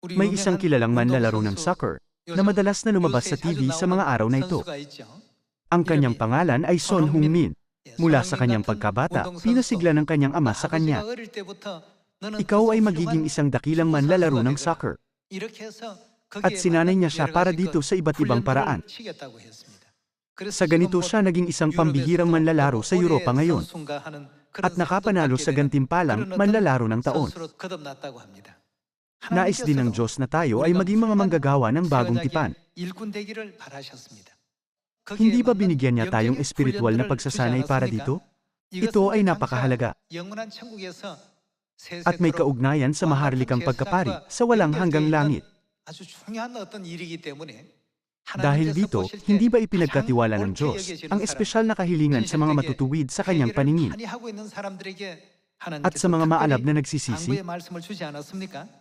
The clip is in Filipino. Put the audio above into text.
May isang kilalang manlalaro ng soccer na madalas na lumabas sa TV sa mga araw na ito. Ang kanyang pangalan ay Son Heung-min. Mula sa kanyang pagkabata, pinasigla ng kanyang ama sa kanya. Ikaw ay magiging isang dakilang manlalaro ng soccer. At sinanay niya siya para dito sa iba't ibang paraan. Sa ganito siya naging isang pambihirang manlalaro sa Europa ngayon at nakapanalo sa gantimpalang manlalaro ng taon. Nais din ng Diyos na tayo ay maging mga manggagawa ng bagong tipan. Hindi ba binigyan niya tayong espiritual na pagsasanay para dito? Ito ay napakahalaga at may kaugnayan sa maharlikang pagkapari sa walang hanggang langit. Dahil dito, hindi ba ipinagkatiwala ng Diyos ang espesyal na kahilingan sa mga matutuwid sa kanyang paningin at sa mga maalab na nagsisisi? nagsisisi?